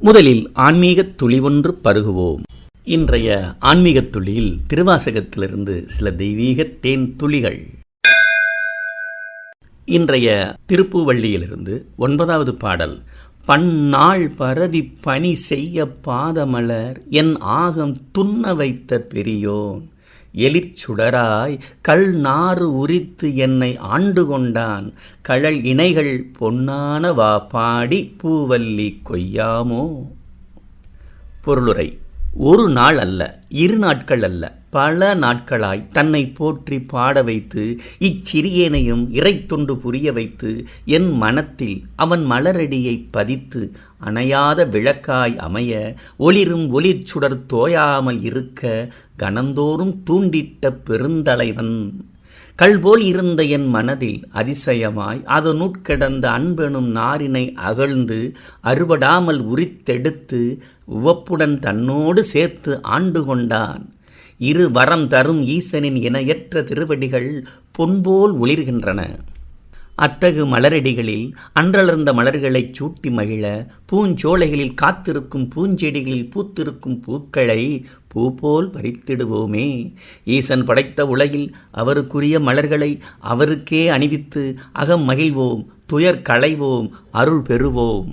முதலில் ஆன்மீகத் துளி ஒன்று பருகுவோம். இன்றைய ஆன்மீகத் துளியில் திருவாசகத்திலிருந்து சில தெய்வீக தேன் துளிகள். இன்றைய திருப்புவள்ளியிலிருந்து ஒன்பதாவது பாடல் பன்னாள் பரவி பணி செய்ய பாதமலர் என் ஆகம் துண்ண வைத்த பெரியோன் எலிச்சுடராய் கல் நாறு உரித்து என்னை ஆண்டு கொண்டான். கழல் இணைகள் பொன்னான வா பாடி பூவல்லி கொய்யாமோ? பொருளுரை ஒரு நாள் அல்ல இரு நாட்கள் அல்ல. பல நாட்களாய் தன்னை போற்றி பாட வைத்து இச்சிறியேனையும் இறைத்தொண்டு புரிய வைத்து என் மனத்தில் அவன் மலரடியை பதித்து அணையாத விளக்காய் அமைய ஒளிரும் ஒளிர்ச்சுடர் தோயாமல் இருக்க கணந்தோறும் தூண்டிட்ட பெருந்தலைவன். கல்போல் இருந்த என் மனதில் அதிசயமாய் அதனுட்கிடந்த அன்பெனும் நாரினை அகழ்ந்து அறுபடாமல் உரித்தெடுத்து உவப்புடன் தன்னோடு சேர்த்து ஆண்டு கொண்டான். இரு வரம் தரும் ஈசனின் இணையற்ற திருவடிகள் பொன்போல் ஒளிர்கின்றன. அத்தகு மலரடிகளில் அன்றளர்ந்த மலர்களைச் சூட்டி மகிழ பூஞ்சோலைகளில் காத்திருக்கும் பூஞ்செடிகளில் பூத்திருக்கும் பூக்களை பூ போல் பறித்திடுவோமே. ஈசன் படைத்த உலகில் அவருக்குரிய மலர்களை அவருக்கே அணிவித்து அகம் மகிழ்வோம் துயர் களைவோம் அருள் பெறுவோம்.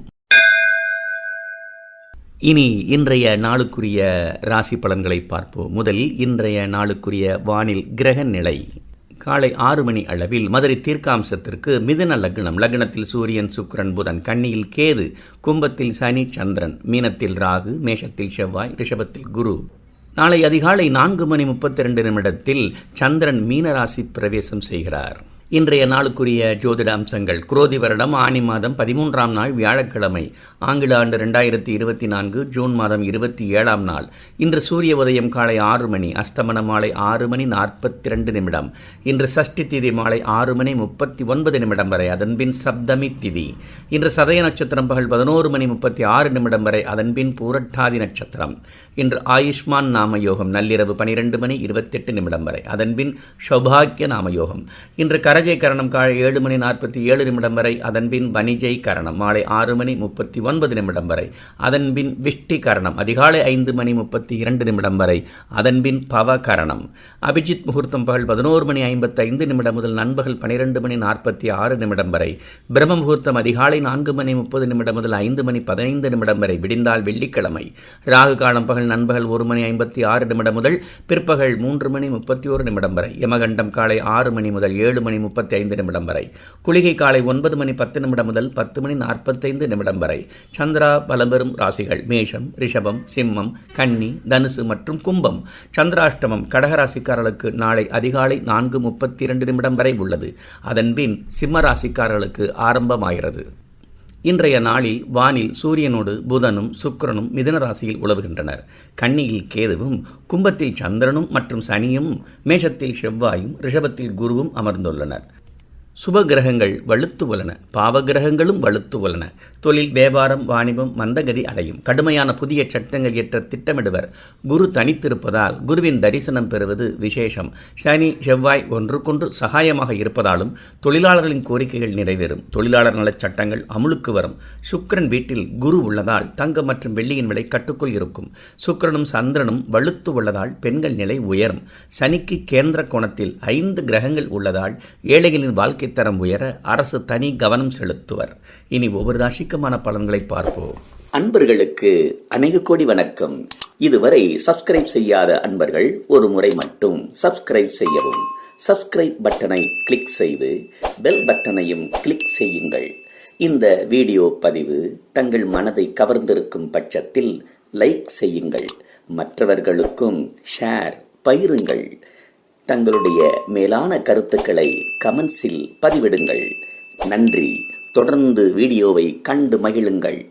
இனி இன்றைய நாளுக்குரிய ராசி பலன்களை பார்ப்போம். முதலில் இன்றைய நாளுக்குரிய வானில் கிரக நிலை. காலை ஆறு மணி அளவில் மதுரை தீர்க்காம்சத்திற்கு மிதுன லக்னம். லக்னத்தில் சூரியன் சுக்கரன் புதன். கண்ணியில் கேது. கும்பத்தில் சனி சந்திரன். மீனத்தில் ராகு. மேஷத்தில் செவ்வாய். ரிஷபத்தில் குரு. நாளை அதிகாலை நான்கு மணி முப்பத்தி ரெண்டு நிமிடத்தில் சந்திரன் மீனராசி பிரவேசம் செய்கிறார். இன்றைய நாளுக்குரிய ஜோதிட அம்சங்கள் குரோதி வருடம் ஆணி மாதம் பதிமூன்றாம் நாள் வியாழக்கிழமை ஆங்கில ஆண்டு ரெண்டாயிரத்தி இருபத்தி நான்கு ஜூன் மாதம் இருபத்தி ஏழாம் நாள். இன்று சூரிய உதயம் காலை ஆறு மணி அஸ்தமன மாலை ஆறு மணி நாற்பத்தி ரெண்டு நிமிடம். இன்று சஷ்டி திதி மாலை ஆறு மணி முப்பத்தி ஒன்பது நிமிடம் வரை அதன்பின் சப்தமி திதி. இன்று சதய நட்சத்திரம் பகல் பதினோரு மணி முப்பத்தி ஆறு நிமிடம் வரை அதன்பின் பூரட்டாதி நட்சத்திரம். இன்று ஆயுஷ்மான் நாம யோகம் நள்ளிரவு பனிரெண்டு மணி இருபத்தெட்டு நிமிடம் வரை அதன்பின் சௌபாகிய நாம யோகம் இன்று கரஜை கரணம் காலை ஏழு மணி நாற்பத்தி ஏழு நிமிடம் வரை அதன்பின் வணிஜை கரணம் மாலை ஆறு மணி முப்பத்தி ஒன்பது நிமிடம் வரை அதன்பின் விஷ்டி கரணம் அதிகாலை ஐந்து மணி முப்பத்தி இரண்டு நிமிடம் வரை அதன்பின் பவ கரணம் அபிஜித் முகூர்த்தம் பகல் பதினோரு மணி ஐம்பத்தைந்து நிமிடம் முதல் நண்பகல் பனிரெண்டு மணி நாற்பத்தி ஆறு நிமிடம் வரை பிரம்ம முகூர்த்தம் அதிகாலை நான்கு மணி முப்பது நிமிடம் முதல் ஐந்து மணி பதினைந்து நிமிடம் வரை விடிந்தால் வெள்ளிக்கிழமை. ராகு காலம் பகல் நண்பகல் ஒரு மணி ஐம்பத்தி ஆறு நிமிடம் முதல் பிற்பகல் மூன்று மணி முப்பத்தி ஒரு நிமிடம் வரை யமகண்டம் காலை ஆறு மணி முதல் ஏழு மணி முப்பத்தி ஐந்து நிமிடம் வரை. குளிகை காலை ஒன்பது மணி பத்து நிமிடம் முதல் பத்து மணி நாற்பத்தைந்து நிமிடம் வரை. சந்திரா பலபெறும் ராசிகள் மேஷம் ரிஷபம் சிம்மம் கன்னி தனுசு மற்றும் கும்பம். சந்திராஷ்டமம் கடகராசிக்காரர்களுக்கு நாளை அதிகாலை நான்கு முப்பத்தி இரண்டு நிமிடம் வரை உள்ளது. அதன்பின் சிம்ம ராசிக்காரர்களுக்கு ஆரம்பமாகிறது. இன்றைய நாளில் வானில் சூரியனோடு புதனும் சுக்கிரனும் மிதன ராசியில் உழவுகின்றனர் கன்னியில் கேதுவும் கும்பத்தில் சந்திரனும் மற்றும் சனியும் மேஷத்தில் செவ்வாயும் ரிஷபத்தில் குருவும் அமர்ந்துள்ளனர். சுப கிரகங்கள் வலுத்து உள்ளன பாவ கிரகங்களும் வலுத்து உள்ளன தொழில் வியாபாரம் வாணிபம் மந்தகதி அடையும். கடுமையான புதிய சட்டங்கள் ஏற்ற திட்டமிடுவர். குரு தனித்திருப்பதால் குருவின் தரிசனம் பெறுவது விசேஷம். சனி செவ்வாய் ஒன்றுக்கொன்று சகாயமாக இருப்பதாலும் தொழிலாளர்களின் கோரிக்கைகள் நிறைவேறும். தொழிலாளர் நலச் சட்டங்கள் அமுலுக்கு வரும். சுக்கரன் வீட்டில் குரு உள்ளதால் தங்கம் மற்றும் வெள்ளியின் விலை கட்டுக்குள் இருக்கும். சுக்கிரனும் சந்திரனும் வலுத்து உள்ளதால் பெண்கள் நிலை உயரும். சனிக்கு கேந்திர கோணத்தில் ஐந்து கிரகங்கள் உள்ளதால் ஏழைகளின் வாழ்க்கை தரம் உயர அரசு தனி கவனம் செலுத்துவர். இனி ஒவ்வொரு ராசிக்குமான பலன்களை பார்ப்போம். அன்பர்களுக்கு அநேக கோடி வணக்கம். இதுவரை சப்ஸ்கிரைப் செய்யாத அன்பர்கள் ஒரு முறை மட்டும் சப்ஸ்கிரைப் செய்யவும். சப்ஸ்கிரைப் பட்டனை கிளிக் செய்து பெல் பட்டனையும் கிளிக் செய்யுங்கள். இந்த வீடியோ பதிவு தங்கள் மனதை கவர்ந்திருக்கும் பட்சத்தில் லைக் செய்யுங்கள். மற்றவர்களுக்கும் ஷேர் பயிருங்கள் தங்களுடைய மேலான கருத்துக்களை கமெண்ட்ஸில் பதிவிடுங்கள். நன்றி. தொடர்ந்து வீடியோவை கண்டு மகிழுங்கள்.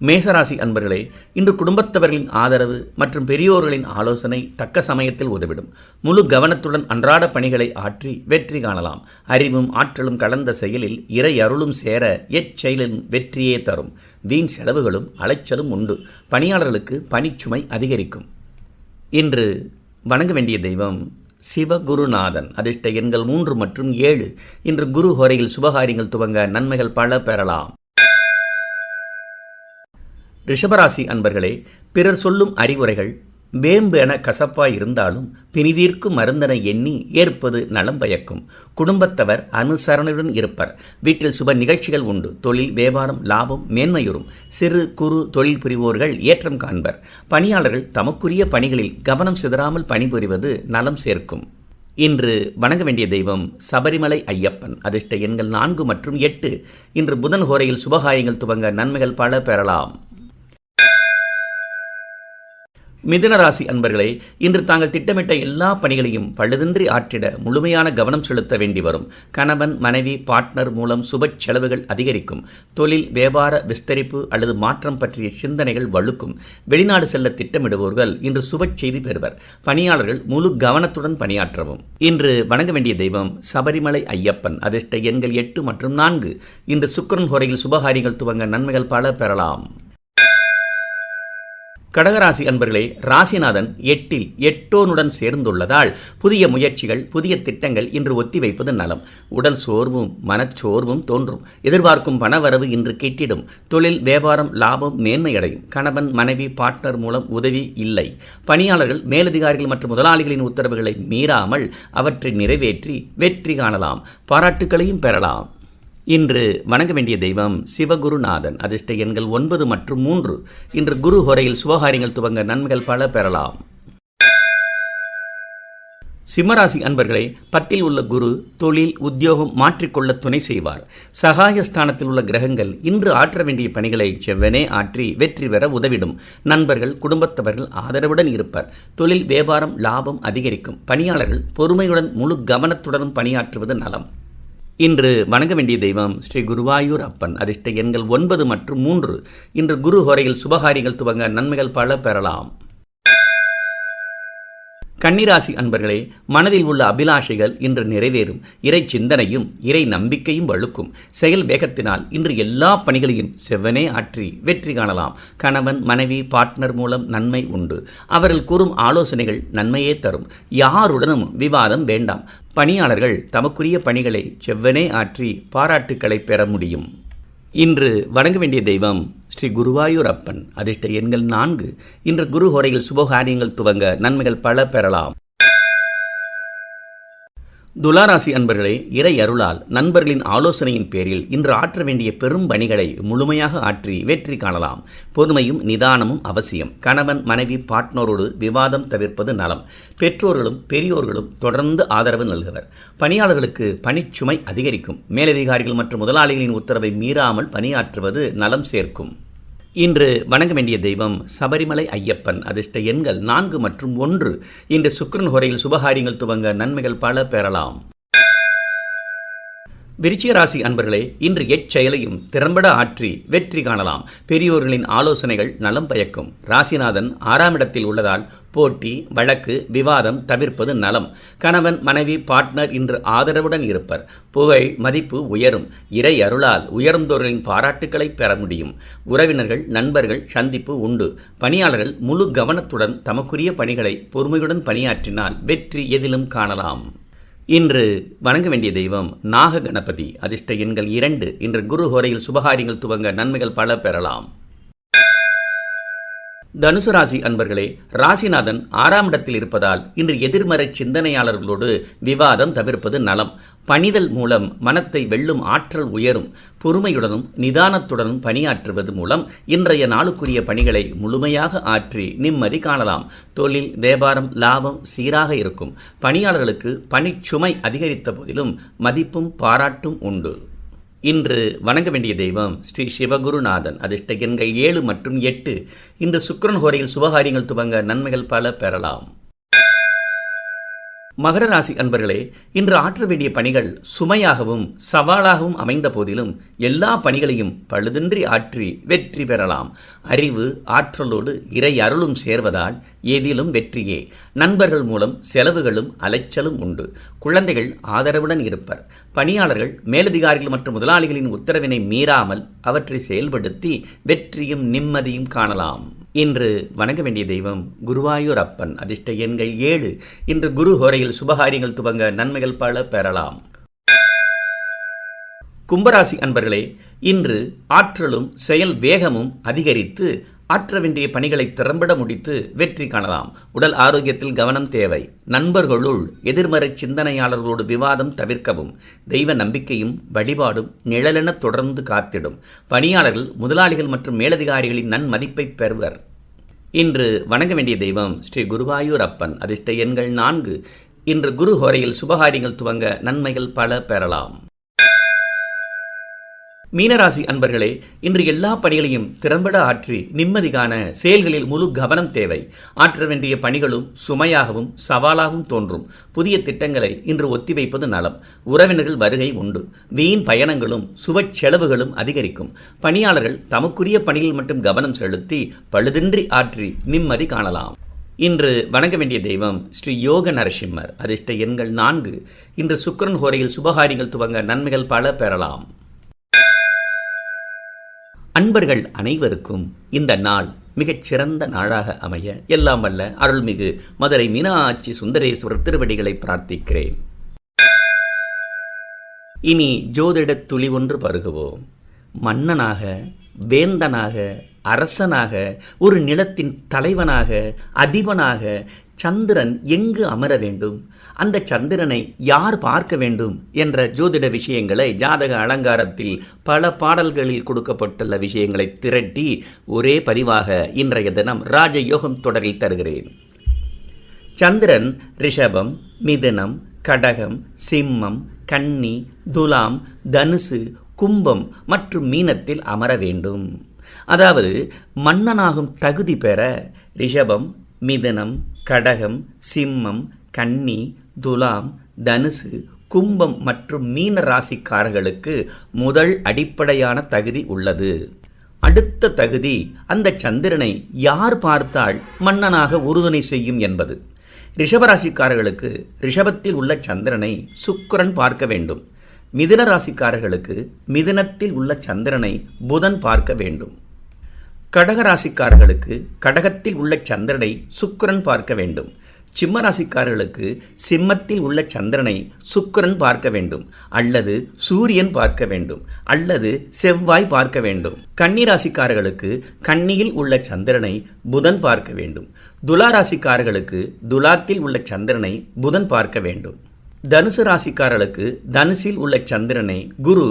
மேசராசி அன்பர்களே இன்று குடும்பத்தவர்களின் ஆதரவு மற்றும் பெரியோர்களின் ஆலோசனை தக்க சமயத்தில் உதவிடும். முழு கவனத்துடன் அன்றாட பணிகளை ஆற்றி வெற்றி காணலாம். அறிவும் ஆற்றலும் கலந்த செயலில் இறை அருளும் சேர எச்செயலின் வெற்றியே தரும். வீண் செலவுகளும் அலைச்சலும் உண்டு. பணியாளர்களுக்கு பணிச்சுமை அதிகரிக்கும். இன்று வணங்க வேண்டிய தெய்வம் சிவகுருநாதன். அதிர்ஷ்ட எண்கள் மூன்று மற்றும் ஏழு. இன்று குரு ஹோரையில் சுபகாரியங்கள் துவங்க நன்மைகள் பல பெறலாம். ரிஷபராசி அன்பர்களே பிறர் சொல்லும் அறிவுரைகள் வேம்பு என கசப்பாய் இருந்தாலும் பிரிதீர்க்கும் மருந்தனை எண்ணி ஏற்பது நலம் பயக்கும். குடும்பத்தவர் அனுசரணையுடன் இருப்பர். வீட்டில் சுப நிகழ்ச்சிகள் உண்டு. தொழில் வியாபாரம் லாபம் மேன்மையுறும். சிறு குறு தொழில் புரிவோர்கள் ஏற்றம் காண்பர். பணியாளர்கள் தமக்குரிய பணிகளில் கவனம் சிதறாமல் பணிபுரிவது நலம் சேர்க்கும். இன்று வணங்க வேண்டிய தெய்வம் சபரிமலை ஐயப்பன். அதிர்ஷ்ட எண்கள் நான்கு மற்றும் எட்டு. இன்று புதன் ஹோரையில் சுபகாயங்கள் துவங்க நன்மைகள் பல பெறலாம். மிதுனராசி அன்பர்களே இன்று தாங்கள் திட்டமிட்ட எல்லா பணிகளையும் பழுதின்றி ஆற்றிட முழுமையான கவனம் செலுத்த வேண்டி வரும். கணவன் மனைவி பார்ட்னர் மூலம் சுப செலவுகள் அதிகரிக்கும். தொழில் வியாபார விஸ்தரிப்பு அல்லது மாற்றம் பற்றிய சிந்தனைகள் வலுக்கும் வெளிநாடு செல்ல திட்டமிடுபவர்கள் இன்று சுப செய்தி பெறுவர். பணியாளர்கள் முழு கவனத்துடன் பணியாற்றவும். இன்று வணங்க வேண்டிய தெய்வம் சபரிமலை ஐயப்பன். அதிர்ஷ்ட எண்கள் எட்டு மற்றும் நான்கு. இன்று சுக்கரன் ஹோரையில் சுபகாரியங்கள் துவங்க நன்மைகள் பல பெறலாம். கடகராசி அன்பர்களே ராசிநாதன் எட்டில் எட்டோனுடன் சேர்ந்துள்ளதால் புதிய முயற்சிகள் புதிய திட்டங்கள் இன்று ஒத்திவைப்பது நலம். உடல் சோர்வும் மனச்சோர்வும் தோன்றும். எதிர்பார்க்கும் பணவரவு இன்று கெட்டிடும். தொழில் வியாபாரம் லாபம் மேன்மையடையும். கணவன் மனைவி பார்ட்னர் மூலம் உதவி இல்லை. பணியாளர்கள் மேலதிகாரிகள் மற்றும் முதலாளிகளின் உத்தரவுகளை மீறாமல் அவற்றை நிறைவேற்றி வெற்றி காணலாம். பாராட்டுகளையும் பெறலாம். இன்று வணங்க வேண்டிய தெய்வம் சிவகுருநாதன். அதிர்ஷ்ட எண்கள் ஒன்பது மற்றும் மூன்று. இன்று குரு ஹொரையில் சுபகாரியங்கள் துவங்க நன்மைகள் பல பெறலாம். சிம்மராசி அன்பர்களே பத்தில் உள்ள குரு தொழில் உத்தியோகம் மாற்றிக்கொள்ள துணை செய்வார். சகாயஸ்தானத்தில் உள்ள கிரகங்கள் இன்று ஆற்ற வேண்டிய பணிகளை செவ்வனே ஆற்றி வெற்றி பெற உதவிடும். நண்பர்கள் குடும்பத்தவர்கள் ஆதரவுடன் இருப்பர். தொழில் வியாபாரம் லாபம் அதிகரிக்கும். பணியாளர்கள் பொறுமையுடன் முழு கவனத்துடனும் பணியாற்றுவது நலம். இன்று வணங்க வேண்டிய தெய்வம் ஸ்ரீ குருவாயூர் அப்பன். அதிர்ஷ்ட எண்கள் ஒன்பது மற்றும் மூன்று. இன்று குரு ஹோரையில் சுபகாரிகள் துவங்க நன்மைகள் பல பெறலாம். கன்னிராசி அன்பர்களே மனதில் உள்ள அபிலாஷைகள் இன்று நிறைவேறும். இறை சிந்தனையும் இறை நம்பிக்கையும் வழுக்கும். செயல் வேகத்தினால் இன்று எல்லா பணிகளையும் செவ்வனே ஆற்றி வெற்றி காணலாம். கணவன் மனைவி பார்ட்னர் மூலம் நன்மை உண்டு. அவர்கள் கூறும் ஆலோசனைகள் நன்மையே தரும். யாருடனும் விவாதம் வேண்டாம். பணியாளர்கள் தமக்குரிய பணிகளை செவ்வனே ஆற்றி பாராட்டுக்களை பெற முடியும். இன்று வணங்க வேண்டிய தெய்வம் ஸ்ரீ குருவாயூர் அப்பன் அதிர்ஷ்ட எண்கள் நான்கு. இன்று குரு ஹோரையில் சுபகாரியங்கள் துவங்க நன்மைகள் பல பெறலாம். துலாராசி அன்பர்களே இறை அருளால் நண்பர்களின் ஆலோசனையின் பேரில் இன்று ஆற்ற வேண்டிய பெரும் பணிகளை முழுமையாக ஆற்றி வெற்றி காணலாம். பொறுமையும் நிதானமும் அவசியம். கணவன் மனைவி பார்ட்னரோடு விவாதம் தவிர்ப்பது நலம். பெற்றோர்களும் பெரியோர்களும் தொடர்ந்து ஆதரவு நல்குவர். பணியாளர்களுக்கு பணிச்சுமை அதிகரிக்கும். மேலதிகாரிகள் மற்றும் முதலாளிகளின் உத்தரவை மீறாமல் பணியாற்றுவது நலம் சேர்க்கும். இன்று வணங்க வேண்டிய தெய்வம் சபரிமலை ஐயப்பன். அதிர்ஷ்ட எண்கள் நான்கு மற்றும் ஒன்று. இன்று சுக்ரன் ஹோரையில் சுபகாரியங்கள் துவங்க நன்மைகள் பல பெறலாம். விருச்சிக ராசி அன்பர்களே இன்று எச்செயலையும் திறம்பட ஆற்றி வெற்றி காணலாம். பெரியோர்களின் ஆலோசனைகள் நலம் பயக்கும். ராசிநாதன் ஆறாம் இடத்தில் உள்ளதால் போட்டி வழக்கு விவாதம் தவிர்ப்பது நலம். கணவன் மனைவி பார்ட்னர் இன்று ஆதரவுடன் இருப்பர். புகழ் மதிப்பு உயரும். இறை அருளால் உயர்ந்தோர்களின் பாராட்டுக்களை பெற முடியும். உறவினர்கள் நண்பர்கள் சந்திப்பு உண்டு. பணியாளர்கள் முழு கவனத்துடன் தமக்குரிய பணிகளை பொறுமையுடன் பணியாற்றினால் வெற்றி எதிலும் காணலாம். இன்று வணங்க வேண்டிய தெய்வம் நாக கணபதி அதிர்ஷ்ட எண்கள் இரண்டு. இன்று குரு ஹோரையில் சுபகாரியங்கள் துவங்க நன்மைகள் பல பெறலாம். தனுசு ராசி அன்பர்களே ராசிநாதன் ஆறாம் இடத்தில் இருப்பதால் இன்று எதிர்மறை சிந்தனையாளர்களோடு விவாதம் தவிர்ப்பது நலம். பணிதல் மூலம் மனத்தை வெல்லும் ஆற்றல் உயரும். பொறுமையுடனும் நிதானத்துடனும் பணியாற்றுவது மூலம் இன்றைய நாளுக்குரிய பணிகளை முழுமையாக ஆற்றி நிம்மதி காணலாம். தொழில் வியாபாரம் லாபம் சீராக இருக்கும். பணியாளர்களுக்கு பணிச்சுமை அதிகரித்த போதிலும் மதிப்பும் பாராட்டும் உண்டு. இன்று வணங்க வேண்டிய தெய்வம் ஸ்ரீ சிவகுருநாதன். அதிர்ஷ்ட எண்கள் ஏழு மற்றும் எட்டு. இன்று சுக்கிரன் ஹோரையில் சுபகாரியங்கள் துவங்க நன்மைகள் பல பெறலாம். மகர ராசி அன்பர்களே இன்று ஆற்ற வேண்டிய பணிகள் சுமையாகவும் சவாலாகவும் அமைந்த போதிலும் எல்லா பணிகளையும் பழுதின்றி ஆற்றி வெற்றி பெறலாம். அறிவு ஆற்றலோடு இறை அருளும் சேர்வதால் ஏதிலும் வெற்றியே. நண்பர்கள் மூலம் செலவுகளும் அலைச்சலும் உண்டு. குழந்தைகள் ஆதரவுடன் இருப்பர். பணியாளர்கள் மேலதிகாரிகள் மற்றும் முதலாளிகளின் உத்தரவினை மீறாமல் அவற்றை செயல்படுத்தி வெற்றியும் நிம்மதியும் காணலாம். இன்று வணங்க வேண்டிய தெய்வம் குருவாயூர் அப்பன் அதிர்ஷ்ட எண்கள் ஏழு. இன்று குரு ஹோரையில் சுபகாரியங்கள் துவங்க நன்மைகள் பல பெறலாம். கும்பராசி அன்பர்களே இன்று ஆற்றலும் செயல் வேகமும் அதிகரித்து ஆற்ற வேண்டிய பணிகளை திறம்பட முடித்து வெற்றி காணலாம். உடல் ஆரோக்கியத்தில் கவனம் தேவை. நண்பர்களுள் எதிர்மறை சிந்தனையாளர்களோடு விவாதம் தவிர்க்கவும் தெய்வ நம்பிக்கையும் வழிபாடும் நிழலென தொடர்ந்து காத்திடும். பணியாளர்கள் முதலாளிகள் மற்றும் மேலதிகாரிகளின் நன்மதிப்பை பெறுவர். இன்று வணங்க வேண்டிய தெய்வம் ஸ்ரீ குருவாயூர் அப்பன் அதிர்ஷ்ட எண்கள் நான்கு. இன்று குரு ஹோரையில் சுபகாரியங்கள் துவங்க நன்மைகள் பல பெறலாம். மீனராசி அன்பர்களே இன்று எல்லா பணிகளையும் திறம்பட ஆற்றி நிம்மதி காண செயல்களில் முழு கவனம் தேவை. ஆற்ற வேண்டிய பணிகளும் சுமையாகவும் சவாலாகவும் தோன்றும். புதிய திட்டங்களை இன்று ஒத்திவைப்பது நலம். உறவினர்கள் வருகை உண்டு. வீண் பயணங்களும் சுப செலவுகளும் அதிகரிக்கும். பணியாளர்கள் தமக்குரிய பணியில் மட்டும் கவனம் செலுத்தி பழுதின்றி ஆற்றி நிம்மதி காணலாம். இன்று வணங்க வேண்டிய தெய்வம் ஸ்ரீ யோக நரசிம்மர். அதிர்ஷ்ட எண்கள் நான்கு. இன்று சுக்கரன் ஹோரையில் சுபகாரியங்கள் துவங்க நன்மைகள் பல பெறலாம். அன்பர்கள் அனைவருக்கும் இந்த நாள் மிகச் சிறந்த நாளாக அமைய எல்லாம் வல்ல அருள்மிகு மதுரை மீனாட்சி சுந்தரேஸ்வரர் திருவடிகளை பிரார்த்திக்கிறேன். இனி ஜோதிடத் துளி ஒன்று பருகுவோம். மன்னனாக வேந்தனாக அரசனாக ஒரு நிலத்தின் தலைவனாக அதிபனாக சந்திரன் எங்கு அமர வேண்டும்? அந்த சந்திரனை யார் பார்க்க வேண்டும்? என்ற ஜோதிட விஷயங்களை ஜாதக அலங்காரத்தில் பல பாடல்களில் கொடுக்கப்பட்டுள்ள விஷயங்களை திரட்டி ஒரே பதிவாக இன்றைய தினம் ராஜயோகம் தொடரில் தருகிறேன். சந்திரன் ரிஷபம் மிதுனம் கடகம் சிம்மம் கன்னி துலாம் தனுசு கும்பம் மற்றும் மீனத்தில் அமர வேண்டும். அதாவது மன்னனாகும் தகுதி பெற ரிஷபம் மிதனம் கடகம் சிம்மம் கன்னி துலாம் தனுசு கும்பம் மற்றும் மீன ராசிக்காரர்களுக்கு முதல் அடிப்படையான தகுதி உள்ளது. அடுத்த தகுதி அந்த சந்திரனை யார் பார்த்தால் மன்னனாக உறுதுணை செய்யும் என்பது. ரிஷபராசிக்காரர்களுக்கு ரிஷபத்தில் உள்ள சந்திரனை சுக்கிரன் பார்க்க வேண்டும். மிதுன ராசிக்காரர்களுக்கு மிதுனத்தில் உள்ள சந்திரனை புதன் பார்க்க வேண்டும். கடக ராசிக்காரர்களுக்கு கடகத்தில் உள்ள சந்திரனை சுக்கரன் பார்க்க வேண்டும். சிம்ம ராசிக்காரர்களுக்கு சிம்மத்தில் உள்ள சந்திரனை சுக்கரன் பார்க்க வேண்டும். அல்லது சூரியன் பார்க்க வேண்டும். அல்லது செவ்வாய் பார்க்க வேண்டும். கன்னி ராசிக்காரர்களுக்கு கன்னியில் உள்ள சந்திரனை புதன் பார்க்க வேண்டும். துலா ராசிக்காரர்களுக்கு துலாத்தில் உள்ள சந்திரனை புதன் பார்க்க வேண்டும். தனுசு ராசிக்காரர்களுக்கு தனுசில் உள்ள சந்திரனை குரு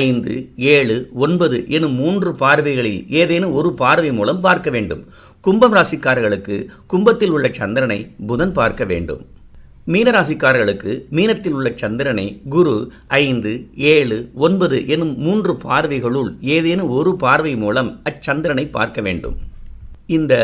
ஐந்து ஏழு ஒன்பது எனும் மூன்று பார்வைகளில் ஏதேனும் ஒரு பார்வை மூலம் பார்க்க வேண்டும். கும்பம் ராசிக்காரர்களுக்கு கும்பத்தில் உள்ள சந்திரனை புதன் பார்க்க வேண்டும். மீனராசிக்காரர்களுக்கு மீனத்தில் உள்ள சந்திரனை குரு ஐந்து ஏழு ஒன்பது எனும் மூன்று பார்வைகளுள் ஏதேனும் ஒரு பார்வை மூலம் அச்சந்திரனை பார்க்க வேண்டும். இந்த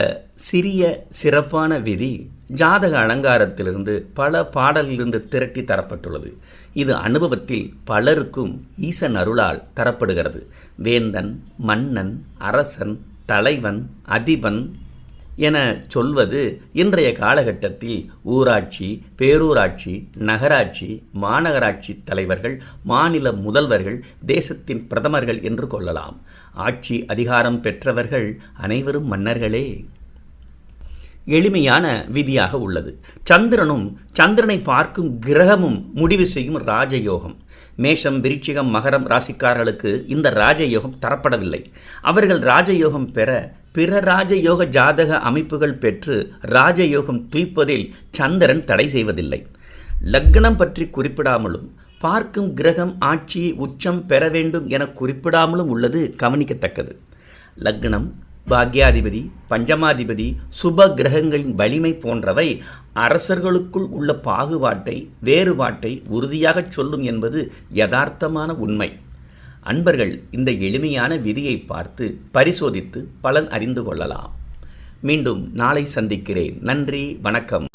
சிறிய சிறப்பான விதி ஜாதக அலங்காரத்திலிருந்து பல பாடலிலிருந்து திரட்டி தரப்பட்டுள்ளது. இது அனுபவத்தில் பலருக்கும் ஈசன் அருளால் தரப்படுகிறது. வேந்தன் மன்னன் அரசன் தலைவன் அதிபன் என சொல்வது இன்றைய காலகட்டத்தில் ஊராட்சி பேரூராட்சி நகராட்சி மாநகராட்சி தலைவர்கள் மாநில முதல்வர்கள் தேசத்தின் பிரதமர்கள் என்று கொள்ளலாம். ஆட்சி அதிகாரம் பெற்றவர்கள் அனைவரும் மன்னர்களே. எளிமையான விதியாக உள்ளது. சந்திரனும் சந்திரனை பார்க்கும் கிரகமும் முடிவு செய்யும் ராஜயோகம். மேஷம் விருச்சிகம் மகரம் ராசிக்காரர்களுக்கு இந்த ராஜயோகம் தரப்படவில்லை. அவர்கள் ராஜயோகம் பெற பிற ராஜயோக ஜாதக அமைப்புகள் பெற்று ராஜயோகம் துய்ப்பதில் சந்திரன் தடை செய்வதில்லை. லக்னம் பற்றி குறிப்பிடாமலும் பார்க்கும் கிரகம் ஆட்சி உச்சம் பெற வேண்டும் என குறிப்பிடாமலும் உள்ளது கவனிக்கத்தக்கது. லக்னம் பாக்யாதிபதி பஞ்சமாதிபதி சுப கிரகங்களின் வலிமை போன்றவை அரசர்களுக்குள் உள்ள பாகுபாட்டை வேறுபாட்டை உறுதியாகச் சொல்லும் என்பது யதார்த்தமான உண்மை. அன்பர்கள் இந்த எளிமையான விதியை பார்த்து பரிசோதித்து பலன் அறிந்து கொள்ளலாம். மீண்டும் நாளை சந்திக்கிறேன். நன்றி வணக்கம்.